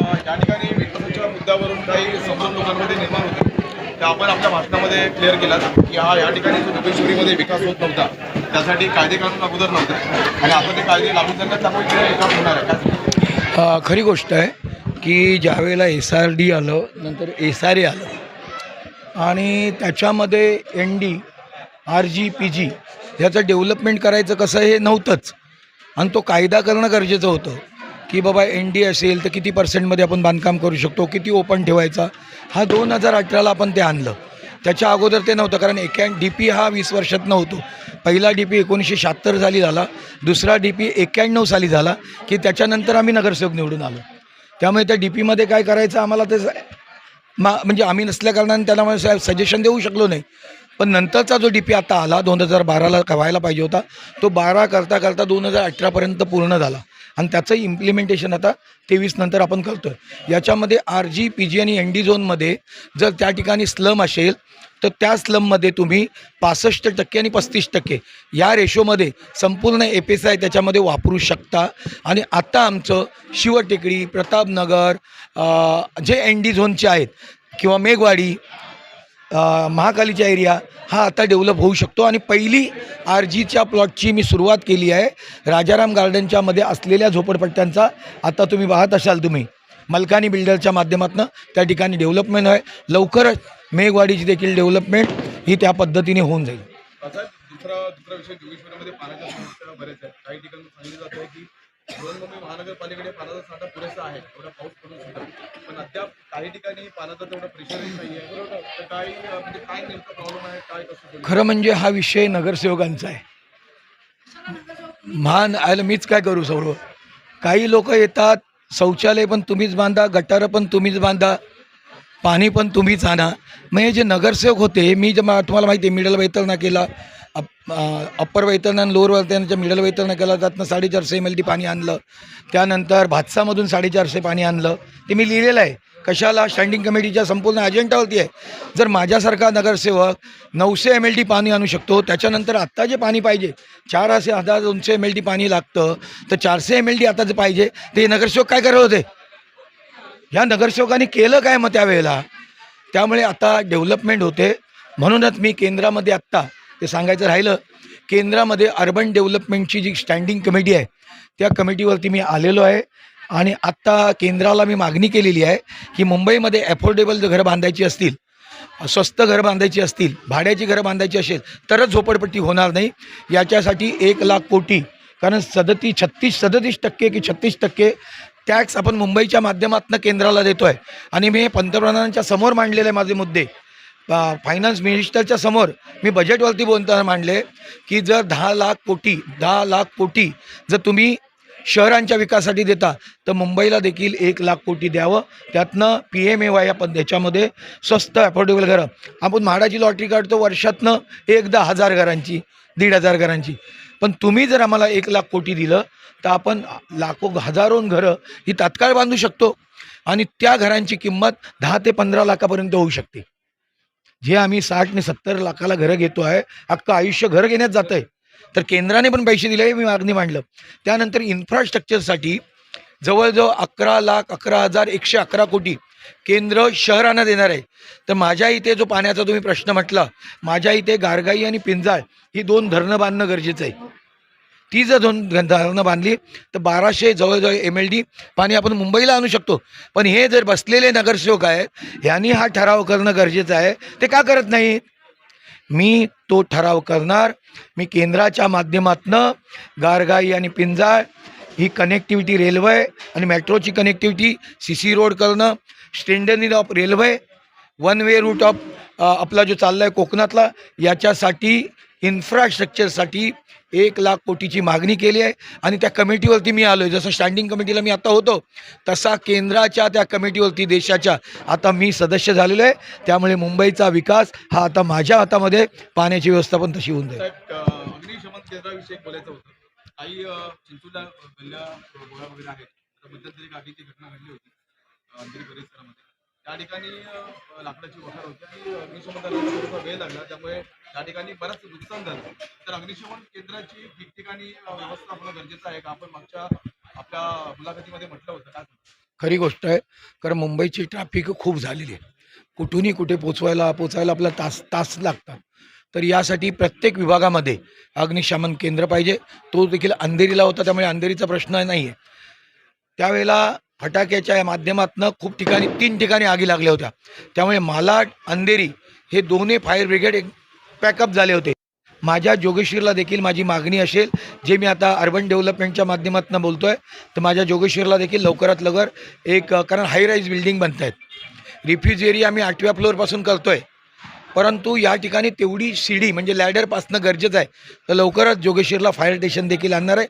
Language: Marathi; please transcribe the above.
या ठिकाणी विकासाच्या मुद्द्यावरून काही समजून लोकांमध्ये निर्माण होते. त्या आपण आपल्या भाषणामध्ये क्लिअर केला की हा या ठिकाणी जो जोगेश्वरीमध्ये विकास होत नव्हता त्यासाठी कायदे कानून अगोदर नव्हते. आणि आता ते कायदे लागू झाल्यात त्यामुळे तिथे विकास होणार आहे. खरी गोष्ट आहे की ज्यावेळेला एस आर डी आलं नंतर एस आर ए आलं आणि त्याच्यामध्ये N D R G P G ह्याचं डेव्हलपमेंट करायचं कसं हे नव्हतंच. आणि तो कायदा करणं गरजेचं होतं. की बाबा एन डी असेल तर किती पर्सेंटमध्ये आपण बांधकाम करू शकतो किती ओपन ठेवायचा? हा दोन हजार अठराला आपण ते आणलं. त्याच्या अगोदर ते नव्हतं कारण एक्या डी पी हा वीस वर्षात नव्हतो. पहिला डी पी एकोणीसशे शहात्तर साली झाला दुसरा डी पी एक्क्याण्णव साली झाला की त्याच्यानंतर आम्ही नगरसेवक निवडून आलो. त्यामुळे त्या डी पीमध्ये काय करायचं आम्हाला ते स- मा म्हणजे आम्ही नसल्याकारणाने त्याला मला सजेशन देऊ शकलो नाही. पण नंतरचा जो डी पी आता आला दोन हजार बाराला व्हायला पाहिजे होता तो बारा करता करता दोन हजार अठरापर्यंत पूर्ण झाला. आणि त्याचं इम्प्लिमेंटेशन आता तेवीस नंतर आपण करतो आहे याच्यामध्ये आर जी पी जी आणि एन डी झोनमध्ये जर त्या ठिकाणी स्लम असेल तर त्या स्लममध्ये तुम्ही पासष्ट टक्के आणि पस्तीस टक्के या रेशोमध्ये संपूर्ण एप एस आय त्याच्यामध्ये वापरू शकता. आणि आता आमचं शिवटेकडी प्रतापनगर जे एन डी झोनचे आहेत किंवा मेघवाडी महाकालीचा एरिया हा आता डेव्हलप होऊ शकतो. आणि पहिली आर जीच्या प्लॉटची मी सुरुवात केली आहे. राजाराम गार्डनच्या मध्ये असलेल्या झोपडपट्ट्यांचा आता तुम्ही पाहत असाल तुम्ही. मलकानी बिल्डरच्या माध्यमातून त्या ठिकाणी डेव्हलपमेंट आहे. लवकरच मेघवाडीची देखील डेव्हलपमेंट ही त्या पद्धतीने होऊन जाईल. दुसरा दुसरा विषय जोगेश्वरामध्ये पाण्याच्या समस्या बरेच आहेत. काही ठिकाणी सांगितलं जातं की बृहन्मुंबई महानगरपालिकेकडे पाण्याचा साठा पुरेसा आहे एवढा पाऊस पडून सुद्धा. पण अद्याप काही ठिकाणी पाण्याचा तेवढा प्रेशरही नाही आहे तर काही म्हणजे काय नेमकं प्रॉब्लेम आहे काय कसं खरं म्हणजे हा विषय नगरसेवकांचा आहे. महान आयला मीच काय करू सर्व काही लोक येतात शौचालय पण तुम्हीच बांधा गटारं पण तुम्हीच बांधा पाणी पण तुम्हीच आणा. मग हे जे नगरसेवक होते मी जे तुम्हाला माहिती आहे मिडल वैतरणा केला अप अप्पर वैतरण आणि लोअर वैतरणाच्या मिडल वैतरणा केला त्यातनं साडेचारशे एम एल डी पाणी आणलं. त्यानंतर भातसामधून साडेचारशे पाणी आणलं. ते मी लिहिलेलं आहे. कशाला? स्टँडिंग कमिटीच्या संपूर्ण अजेंडावरती आहे. जर माझ्यासारखा नगरसेवक नऊशे एम एल डी पाणी आणू शकतो त्याच्यानंतर आत्ता जे पाणी पाहिजे चार असे हजार दोनशे एम एल डी पाणी लागतं तर चारशे एम एल डी आता जे पाहिजे ते नगरसेवक काय करत होते? ह्या नगरसेवकांनी केलं काय मग त्यावेळेला? त्यामुळे आता डेव्हलपमेंट होते. म्हणूनच मी केंद्रामध्ये आत्ता ते सांगायचं राहिलं केंद्रामध्ये अर्बन डेव्हलपमेंटची जी स्टँडिंग कमिटी आहे त्या कमिटीवरती मी आलेलो आहे आणि आत्ता केंद्राला मी मागणी केलेली आहे की मुंबईमध्ये ॲफोर्डेबल जर घरं बांधायची असतील स्वस्त घरं बांधायची असतील भाड्याची घरं बांधायची असेल तरच झोपडपट्टी होणार नाही. याच्यासाठी एक लाख कोटी कारण सदतीस छत्तीस सदतीस टक्के की छत्तीस टक्के टॅक्स आपण मुंबईच्या माध्यमातून केंद्राला देतो आहे आणि मी पंतप्रधानांच्या समोर मांडलेले माझे मुद्दे फायनान्स मिनिस्टरच्या समोर मी बजेटवरती बोलताना मांडले की जर दहा लाख कोटी दहा लाख कोटी जर तुम्ही शहरांच्या विकासासाठी देता तर मुंबईला देखील एक लाख कोटी द्यावं. त्यातनं पी एम ए वाय या पद याच्यामध्ये स्वस्त अफोर्डेबल घरं. आपण म्हाडाची लॉटरी काढतो वर्षातनं एकदा हजार घरांची दीड हजार घरांची. पण तुम्ही जर आम्हाला एक लाख कोटी दिलं तर आपण लाखो हजारो घरं ही तात्काळ बांधू शकतो. आणि त्या घरांची किंमत दहा ते पंधरा लाखापर्यंत होऊ शकते. जे आम्ही साठ ने सत्तर लाखाला घरं घेतो आहे अख्खं आयुष्य घर घेण्यात जातं आहे तर केंद्राने पण पैसे दिले मी मागणी मांडलं. त्यानंतर इन्फ्रास्ट्रक्चरसाठी जवळजवळ अकरा लाख अकरा हजार एकशे अकरा कोटी केंद्र शहरांना देणार आहे. तर माझ्या इथे जो पाण्याचा तुम्ही प्रश्न म्हटला माझ्या इथे गारगाई आणि पिंजाळ ही दोन धरणं बांधणं गरजेचं आहे. ती जर दोन धरणं बांधली तर बाराशे जवळजवळ एम एल डी पाणी आपण मुंबईला आणू शकतो. पण हे जर बसलेले नगरसेवक आहेत ह्यांनी हा ठराव करणं गरजेचं आहे. ते का करत नाहीत मी तो ठराव करणार. मी केंद्राच्या माध्यमातनं गारगाई आणि पिंजाळ ही कनेक्टिव्हिटी रेल्वे आणि मेट्रोची कनेक्टिव्हिटी सी सी रोड करणं standard of railway one way route of आपला जो चालला आहे कोकणातला याच्यासाठी इन्फ्रास्ट्रक्चरसाठी एक लाख कोटीची मागणी केली आहे. आणि त्या कमिटीवरती मी आलो आहे जसं स्टँडिंग कमिटीला मी आता होतो तसा केंद्राच्या त्या कमिटीवरती देशाच्या आता मी सदस्य झालेलो आहे. त्यामुळे मुंबईचा विकास हा आता माझ्या हातामध्ये पाण्याची व्यवस्था पण तशी होऊन जाईल. त्या ठिकाणी लाकडाची वखार होती आणि अग्निशमन दलाला थोडासा वेळ लागला. त्यामुळे त्या ठिकाणी बरंच नुकसान झालं. तर अग्निशमन केंद्राची ठिकठिकाणी व्यवस्था होणं गरजेचं आहे का? आपण मागच्या आपल्या मुलाखतीमध्ये म्हटलं होतं. काय खरी गोष्ट आहे कारण मुंबईची ट्रॅफिक खूप झालेली आहे. कुठूनही कुठे पोचवायला पोचायला आपला तास तास लागतात. तर यासाठी प्रत्येक विभागामध्ये अग्निशमन केंद्र पाहिजे. तो देखील अंधेरीला होता त्यामुळे अंधेरीचा प्रश्न नाही आहे त्यावेळेला फटाक्याच्या माध्यमातून खूप ठिकाणी तीन ठिकाणी आगी लागल्या होत्या. त्यामुळे मालाड अंधेरी हे दोन्ही फायर ब्रिगेड एक पॅकअप झाले होते. माझ्या जोगेश्वरला देखील माझी मागणी असेल जे मी आता अर्बन डेव्हलपमेंटच्या माध्यमातून बोलतो आहे तर माझ्या जोगेश्वरला देखील लवकरात लवकर एक कारण हायराईज बिल्डिंग बनत आहेत. रिफ्यूज एरिया आम्ही आठव्या फ्लोअरपासून करतो आहे परंतु या ठिकाणी तेवढी शिडी म्हणजे लॅडरपासनं गरजेचं आहे. तर लवकरच जोगेश्वरला फायर स्टेशन देखील आणणार आहे.